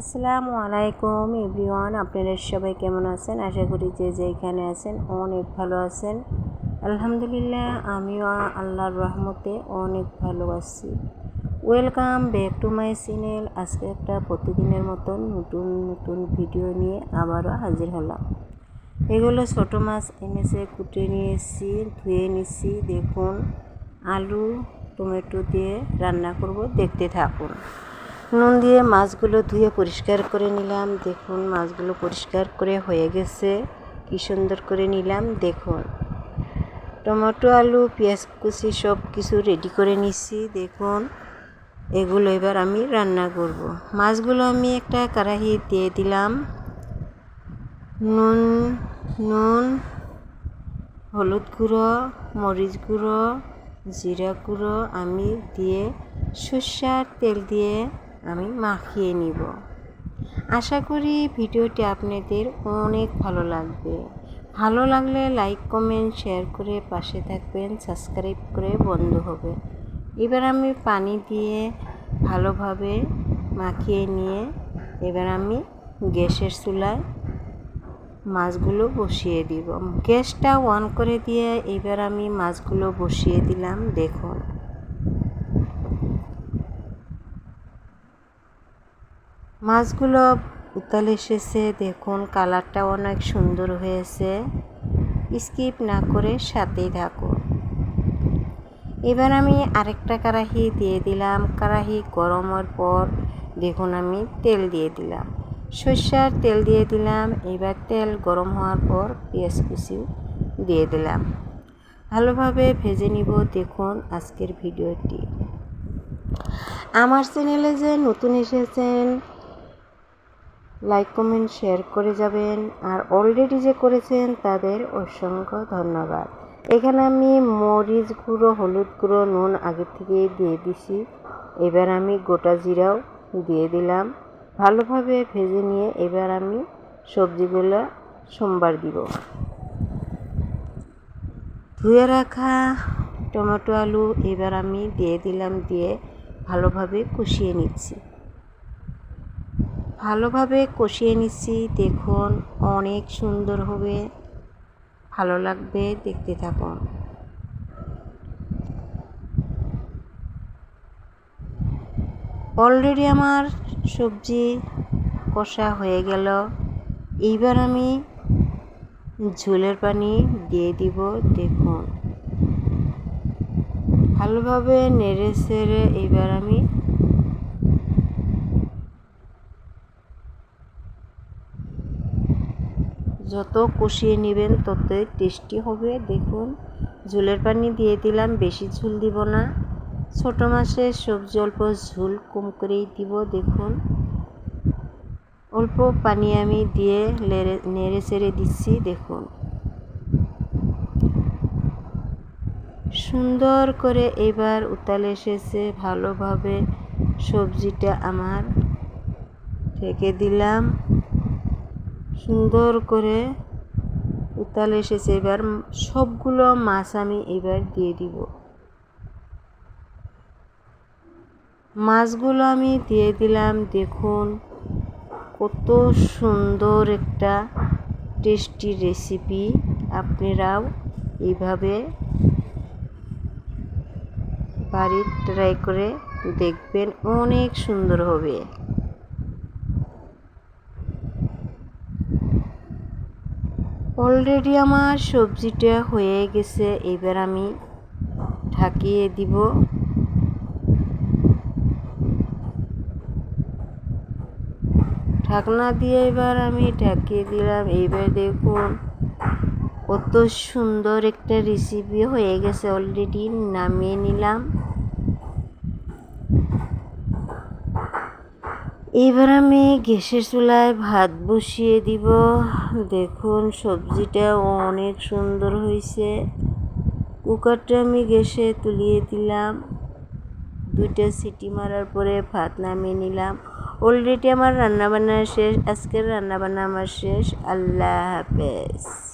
আসসালামু আলাইকুম এভরিওয়ান, আপনারা সবাই কেমন আছেন? আশা করি যে যে এখানে আছেন অনেক ভালো আছেন। আলহামদুলিল্লাহ, আমিও আল্লাহর রহমতে অনেক ভালো আছি। Welcome back to my channel আজকে একটা প্রতিদিনের মতন নতুন নতুন ভিডিও নিয়ে আবারও হাজির হলাম। এগুলো ছোটো মাছ এনেছে, কুটে নিয়েছি, ধুয়ে নিচ্ছি দেখুন, আলু, টমেটো দিয়ে রান্না করব। দেখতে থাকুন। নুন দিয়ে মাছগুলো ধুয়ে পরিষ্কার করে নিলাম। দেখুন, মাছগুলো পরিষ্কার করে হয়ে গেছে। কি সুন্দর করে নিলাম, দেখুন। টমেটো, আলু, পেঁয়াজ, কুচি সব কিছু রেডি করে নিচ্ছি দেখুন। এগুলো এবার আমি রান্না করব। মাছগুলো আমি একটা কড়াহি দিয়ে দিলাম। নুন নুন, হলুদ গুঁড়ো, মরিচ গুঁড়ো, জিরা গুঁড়ো আমি দিয়ে সর্ষার তেল দিয়ে আমি মাখিয়ে নিব। আশা করি ভিডিওটি আপনাদের অনেক ভালো লাগবে। ভালো লাগলে লাইক, কমেন্ট, শেয়ার করে পাশে থাকবেন, সাবস্ক্রাইব করে বন্ধ হবে। এবার আমি পানি দিয়ে ভালোভাবে মাখিয়ে নিয়ে এবার আমি গ্যাসের চুলায় মাছগুলো বসিয়ে দিব। গ্যাসটা অন করে দিয়ে এবার আমি মাছগুলো বসিয়ে দিলাম, দেখুন। মাছগুলো উতাল এসেছে। দেখুন কালারটা অনেক সুন্দর হয়েছে। স্কিপ না করে সাথেই থাকুন। এবার আমি আরেকটা কারাহি দিয়ে দিলাম। কারাহি গরমের পর দেখুন, আমি তেল দিয়ে দিলাম। সর্ষার তেল দিয়ে দিলাম। এবার তেল গরম হওয়ার পর পেঁয়াজ কুচি দিয়ে দিলাম। ভালোভাবে ভেজে নিব। দেখুন, আজকের ভিডিওটি। আমার চ্যানেলে যে নতুন এসেছেন লাইক, কমেন্ট, শেয়ার করে যাবেন। আর অলরেডি যে করেছেন, তাদের অসংখ্য ধন্যবাদ। এখানে আমি মরিচ গুঁড়ো, হলুদ গুঁড়ো, নুন আগে থেকে দিয়ে দিছি। এবার আমি গোটা জিরাও দিয়ে দিলাম। ভালোভাবে ভেজে নিয়ে এবার আমি সবজিগুলো সোমবার দিব। ধুয়ে রাখা টমেটো আলু এবার আমি দিয়ে দিলাম, দিয়ে ভালোভাবে কষিয়ে নিচ্ছি। ভালোভাবে কষিয়ে নিচ্ছি। দেখুন, অনেক সুন্দর হবে। ভালো লাগবে দেখতে থাকুন। অলরেডি আমার সবজি কষা হয়ে গেল। এইবার আমি ঝোলের পানি দিয়ে দিব, দেখুন। ভালোভাবে নেড়ে সেড়ে এবার আমি যত কষিয়ে নেবেন ততই টেস্টি হবে। দেখুন, ঝোলের পানি দিয়ে দিলাম, বেশি ঝুল দিব না। ছোটো মাছের সবজি অল্প ঝুল কম করেই দিব, দেখুন। অল্প পানি আমি দিয়ে নেড়ে চেড়ে দিচ্ছি, দেখুন। সুন্দর করে এবার উতাল এসেছে, ভালোভাবে সবজিটা আমার ঢেকে দিলাম। সুন্দর করে উতাল এসেছে। এবার সবগুলো মাছ আমি এবার দিয়ে দিব। মাছগুলো আমি দিয়ে দিলাম। দেখুন, কত সুন্দর একটা টেস্টি রেসিপি। আপনারাও এইভাবে বাড়ির ট্রাই করে দেখবেন, অনেক সুন্দর হবে। অলরেডি আমার সবজিটা হয়ে গেছে, এবার আমি ঢাকিয়ে দিব। ঢাকনা দিয়ে এবার আমি ঢাকিয়ে দিলাম। এইবার দেখুন, কত সুন্দর একটা রেসিপি হয়ে গেছে অলরেডি নামিয়ে নিলাম। এবার আমি গ্যাসের চুলায় ভাত বসিয়ে দিব। দেখুন, সবজিটা অনেক সুন্দর হয়েছে। কুকারটা আমি গ্যাসে তুলিয়ে দিলাম। দুইটা সিটি মারার পরে ভাত নামিয়ে নিলাম। অলরেডি আমার রান্নাবান্না শেষ। আজকের রান্নাবান্না আমার শেষ। আল্লাহ হাফেজ।